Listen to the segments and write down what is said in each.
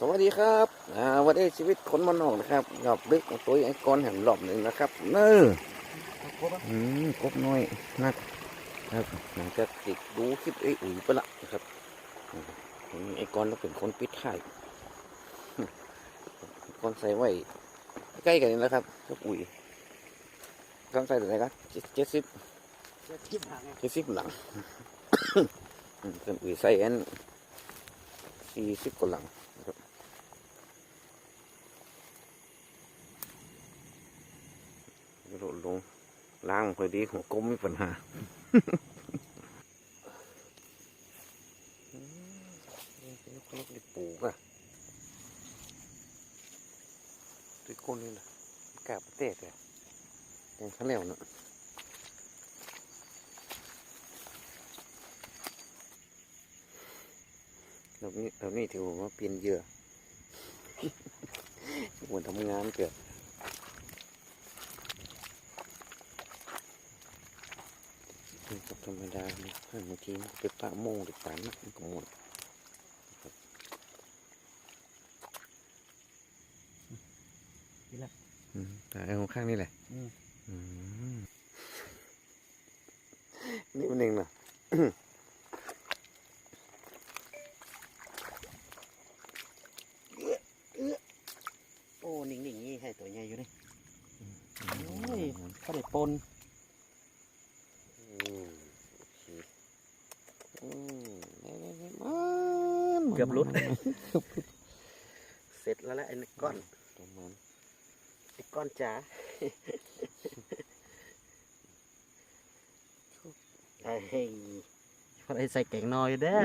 สวัสดีครับอ่าวันนี้ชีวิตคนมันนอกนะครับหยอบลึกตัวไอ้ก้อนแหมหลอบหนึ่งนะครับเน้ออืมกบน้อยนักครับหลังจากติดดูคลิปไอ้อุ๋ยไปละนะครับไอ้ก้อนเราเป็นคนปิดท้ายก้อนใส่ไว้ใกล้กันนี่แหละครับกับอุ๋ยก้อนใส่ตัวไหนครับเจ็ดสิบเจ็ดสิบหลังอืมส่วนอุ๋ยใส่อันสี่สิบกว่าหลัง กระโดดลงล่างพอดีหัวก้มมีปัญหาลูกนี่ปลูกอะตัวคนนี่นะกาบเตะแต่ยังข้างแล้วเนาะเรานี่เรานี่ถือว่าเปลี่ยนเยื่อเหมือนทำงานเกิด นี่ก็ธรรมดาเนี่ยบางทีมันไปปะโมงหรือปะนักมันก็หมดครับนี่แหละอืมแต่ไอ้ของข้างนี่แหละอืมอืมนี่มันเองเหรอโอ้นิ่งๆนี่ให้ตัวใหญ่อยู่นี่โอ้ยเขาได้ปน อืมโอเคอืมนี่ๆๆมัน เกื อบหลุดเสร็จแล้วแหละไอ้ก้อนประมาณไอ้ก้อนจ๋าไอ้เฮ้ยพอได้ใส่แกงนอยเด้อ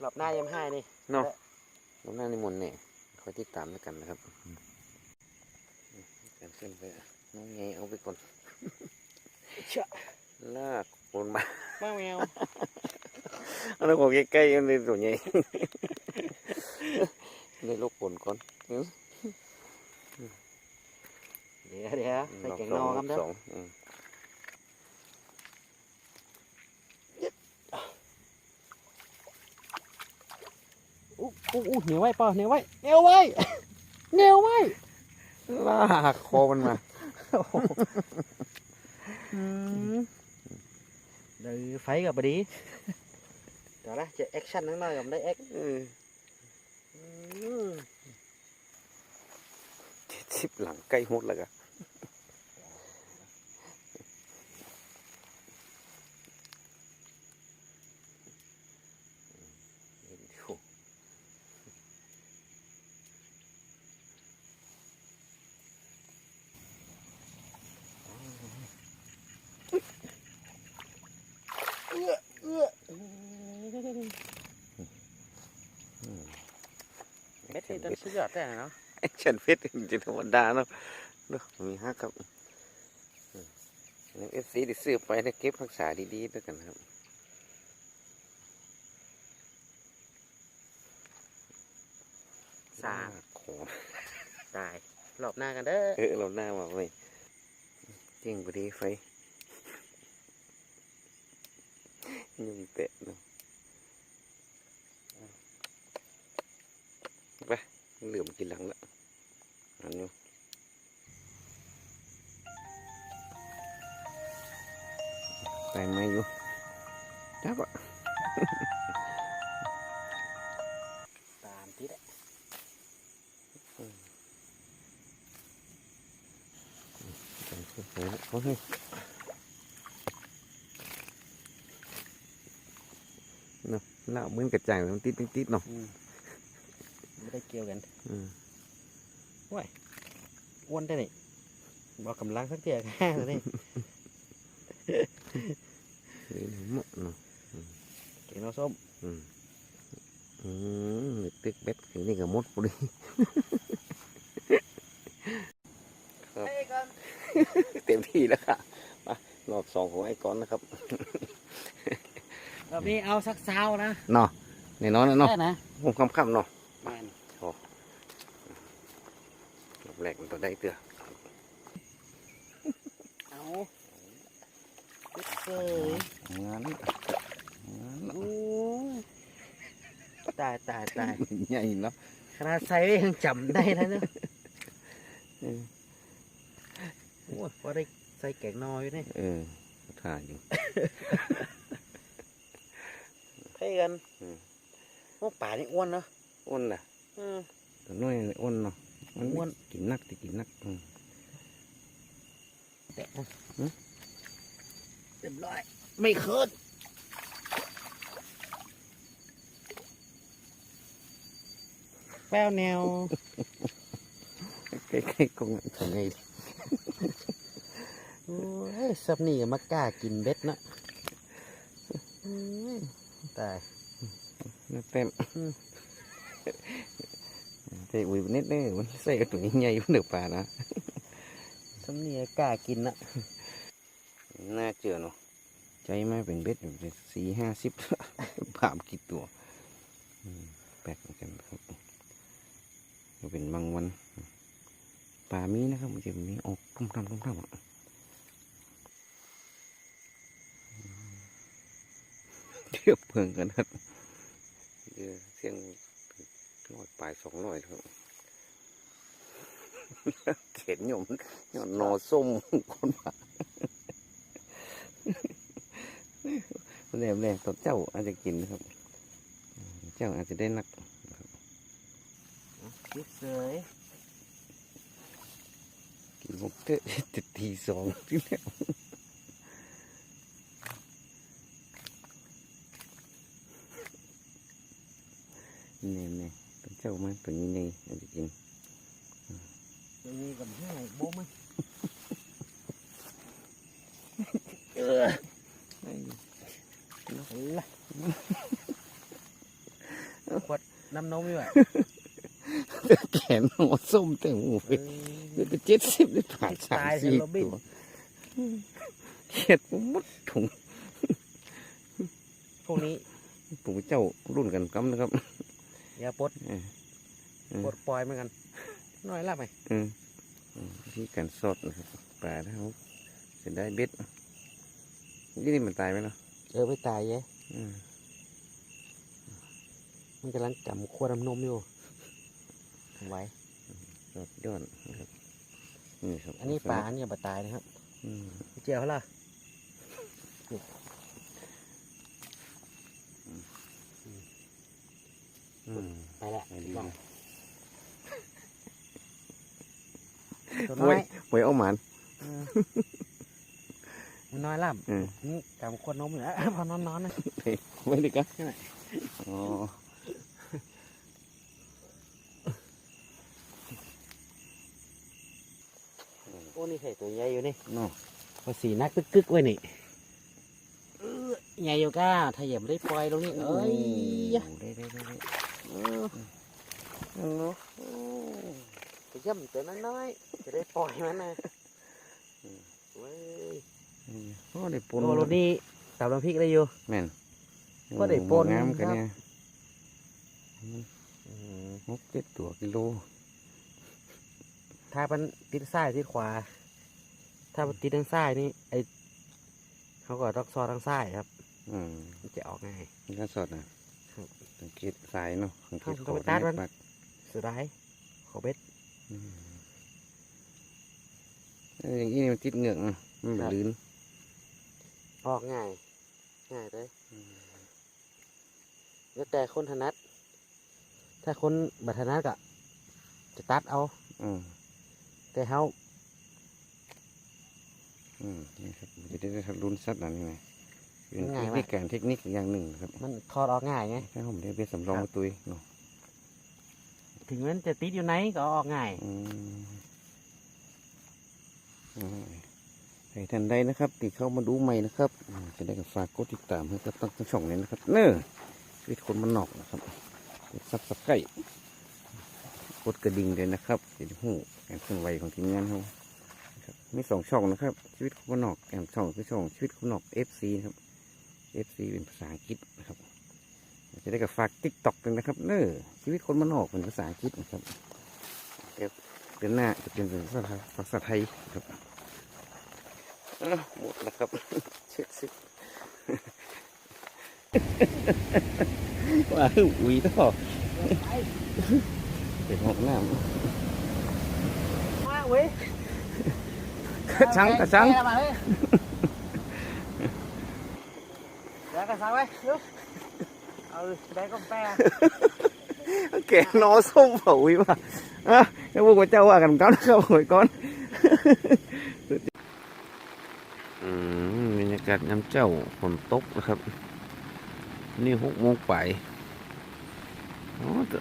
หลับหน้ายังให้นี่เนาะลงหน้านิมนต์เนี่ยคอยติดตามแล้วกันนะครับอืมการขึ้นไปอะน้องไงเอาไปก่อนเชอะลาก คนมามาแมวอันนั้นของใกล้ๆอันนี้ตัวใหญ่ในลูกปนก่อนอืมเดี๋ยวเดี๋ยวใส่แกงนอครับรเด้สอองอืมอู้อู้อู้เหนียวไว้ป่ะเหนียวไว้เหนียวไว้เหนียวไว้ลากคอมันมา อืมเดี๋ยวไฟกับบดีเดี๋ยวนะจะแอคชั่นนิดหน่อยกับได้แอคเออเจ็ดสิบหลังใกล้หมดแล้วกันอืม เม็ดนี่ต้นสุดยอดแต่เนาะแอคชั่นเพชรจริงๆธรรมดาเนาะเนาะมีฮักครับเอฟซีที่ซื้อไปนะเก็บรักษาดีๆด้วยกันครับสามของตายหลบหน้ากันเด้อเออเราหน้ามาไว้จริงพอดีไฟยุ่งเตะเนาะ ไปเหลื่อมกินหลังละอันนี้ใส่ไม้อยู่จับอะตามที่ได้เขาให้เนาะละเหมือนกระจายมันติดติดๆเนาะอืม ไม่ได้เกี่ยวกันอืมอ้วนได้นี่บอกกำลังสักเดียวแค่นั้นนี่เดี๋ยวหมดเนาะเก่งน้องส้มอืมอืมตึกเบ็ดถึงนี่ก็หมดพอดีครับเต็มที่แล้วค่ะมารอบสองของไอ้ก้อนนะครับแบบนี้เอาสักเช้านะเนาะแน่นอนนะเนาะได้นะผมค่ำๆเนาะ แมนรอบแรกมันตัวได้เตือเอาเฮ้ยงั้นงั้นอู้ตายตายตายใหญ่เนาะขนาดใส่ไว้ยังจำได้แล้วเนอะเออโอ้ยพอได้ใส่แกงนอยอยู่นี่เออถ่ายอยู่เท่กันอืมพวกป่านี่อ้วนเนาะอ้วนน่ะอืมตัวน้อยอ้วนเนาะ มันอ้วนกินนักติกินนักอืมแตะมันหืมเรียบร้อย ไม่เคินแป้วแนวใกล้ๆกงทำไงโอ้ยสับนี่ก็มากล้ากินเบ็ดเนอะอืมตายน้ำเต็มอืม ใส่อุ้ยนิดนึงมันใส่กระตุ้นใหญ่ๆมันเดือป่านะสับนี่ก็กล้ากินนะน่าเจือเนาะใจมาเป็นเบ็ดอยู่สี่ห้าสิบผามกี่ตัวแปลกเหมือนกันครับเป็นบางวันปลามีนะครับมันจะมีออกทุ่มทำทุ่มทำอะเทียบเพิ่งกันครับเดี๋ยวเสียง ร้อยปลายสองร้อยครับเข็นหยมหยอดนอส้มคนมาแรงแรงตัวเจ้าอาจจะกินนะครับ เจ้าอาจจะได้นักคิดเสยกินมุกเตอะติดทีสองที่แล้วเนี่ย เนี่ยตัวเจ้ามันตัวนี้นี่อาจจะกินตัวนี้กับห้างโบ้มั้ยเออละขวดน้ำนมอยู่อะแขนหัวส้มแต่หูไปเดี๋ยวเจ็ดสิบได้ผ่านสามตายสี่เถอะโรบินตัวเขียดผมมุดถุงพวกนี้ผมเจ้ารุ่นกันกัมนะครับ อย่าปลดเอออืม ปลดปล่อยเหมือนกันน้อยละไหมเอออืมวิธีการสดนะครับปลาถ้าเขาจะได้เบ็ดนี่นี่มันตายไหมเนาะเออไม่ตายเย้อืมมันกำลังจำขวดน้ำนมอยู่ไว้สดยอดนะครับนี่ครับอันนี้ปลาอันนี้อย่าตายนะครับอืมเจียวเขาล่ะ อืม ไปละไปดีลองนะตัวไว้น้อยไว้เอาหมันเออมันน้อยล่เออำนี่จำขวดนมอยู่แล้ว พอนอนนอนๆนะไว้ดิกันใช่ไหมอ๋อโอ้นี่ใส่ตัวใหญ่อยู่นี่เนาะภาษีนักกึกกึกๆไว้นี่เอ้อใหญ่อยู่ก้าถ้าเหยียบได้ปล่อยตรงนี้เอ้ยยะโได้ได้ได้ได้ เออเนาะโอ้ไปย่ำตัวน้อยๆจะได้ปล่อยมันนะเว้ยโอ้ได้ปนโลโลนี่ตับน้ำพริกได้อยู่แม่นก็ได้ปนโอ้งามกันครับเนี่ยอืมหกเจ็ดตัวกิโล ถ้ามันติดซ้ายติดขวา ถ้ามันติดทางซ้ายนี่ไอเขาก็ต้องซอทางซ้ายครับ อืมมันจะออกง่ายนี่ก็สดนะครับ สังเกตสายเนาะสังเกตครับขต้องอไปตัดมันแปักสุดท้ายขอเบ็ดอืมเอ้ยอย่างนี้มันติดเหงือกอะมันครับลื่นออกง่าย ง่ายเลยแล้วแต่คนถนัด ถ้าคนบัถนัดก็จะตัดเอาอืมแต่เขาอืมนี่ครับมันจะได้รุ่นสัตว์อันนี้ไง เป็นง่ายเทคว่ะนิคการเทคนิคอย่างหนึ่งนะครับมันถอดออกง่ายไงถ้าผมได้เป็นสำรองครับมาตุยเนาะถึงมันจะติดอยู่ไหนก็เอาออกง่ายอืมอ่าให้ท่านใดนะครับติดเข้ามาดูใหม่นะครับอืมจะได้กับฝากกดติดตามให้กับตั้งทั้งช่องนี้นะครับ เน้อชีวิตคนมันนอกนะครับกดซับสไครต์กดกระดิ่งเลยนะครับจะได้หูการเคลื่อนไหวของทีมงานเขานะครับมีสองช่องนะครับ ชีวิตคนมันนอกแอมช่องคือช่องชีวิตคนมันนอก FC นะครับ FC เป็นภาษาอังกฤษนะครับจะได้กับฝากติ๊กต็อกเลยนะครับเน้อชีวิตคนมันนอกเป็นภาษาอังกฤษนะครับเดี๋ยวเดือนหน้าจะเป็นภาษาภาษาไทยครับอ้าวหมดแล้วครับเช็ดสิว่าอุ้ยต่อเป็นห้องน้มาเว้ยำกระชังกระชัง แมาเลยเดี๋ยวกระชังไว้เอาแบกก็แปะแกนอส้มเผาอุ้ยว่ะอะเดี๋ยวพวกเจ้าว่ากันก่อนนะครับโอ้ยก่อนอืมบรรยากาศน้ำเจ้าฝนตกนะครับ นี่หกโมงไปอ๋อแต่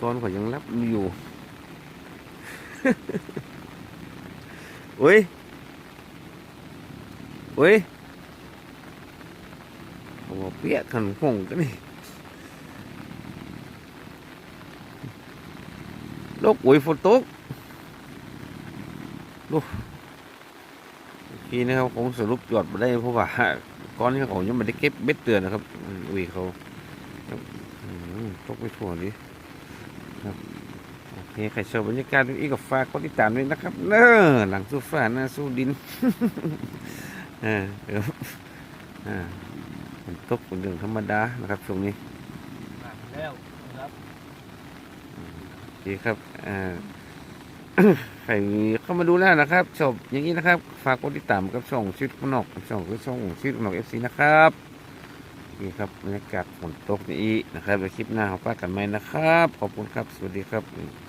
ก่อนก็ยังรับอยู่ อุ้ยอุ้ย เปียกขันคงกันนี่โลกอุ้ยฝนตกลูกทีนะครับผมสรุปยอดมาได้เพราะว่าก้อนนี้เขายังไม่ได้เก็บเบ็ดเตือนนะครับอุ้ยเขาตกไปทั่วนี้ครับโอเคใครชอบบรรยากาศนี้ก็ฝากกดติดตามด้วยนะครับเนอหลังสู้ฟ้าหน้าสู้ดิน อ่าเดี๋ยวอ่า นตกเป็นเรื่องธรรมดานะครับช่วงนี้แล้วครับโอเคครับอ่าใครเข้ามาดูแล้วนะครับชอบอย่างนี้นะครับ ฝากกดติดตามกับช่องชีวิตข้างนอกช่องคือช่องชีวิตข้างนอกเอฟซีนะครับนี่ครับบรรยากาศฝนตกนี้นะครับในคลิปหน้าของป้ากันไหมนะครับ ขอบคุณครับ สวัสดีครับ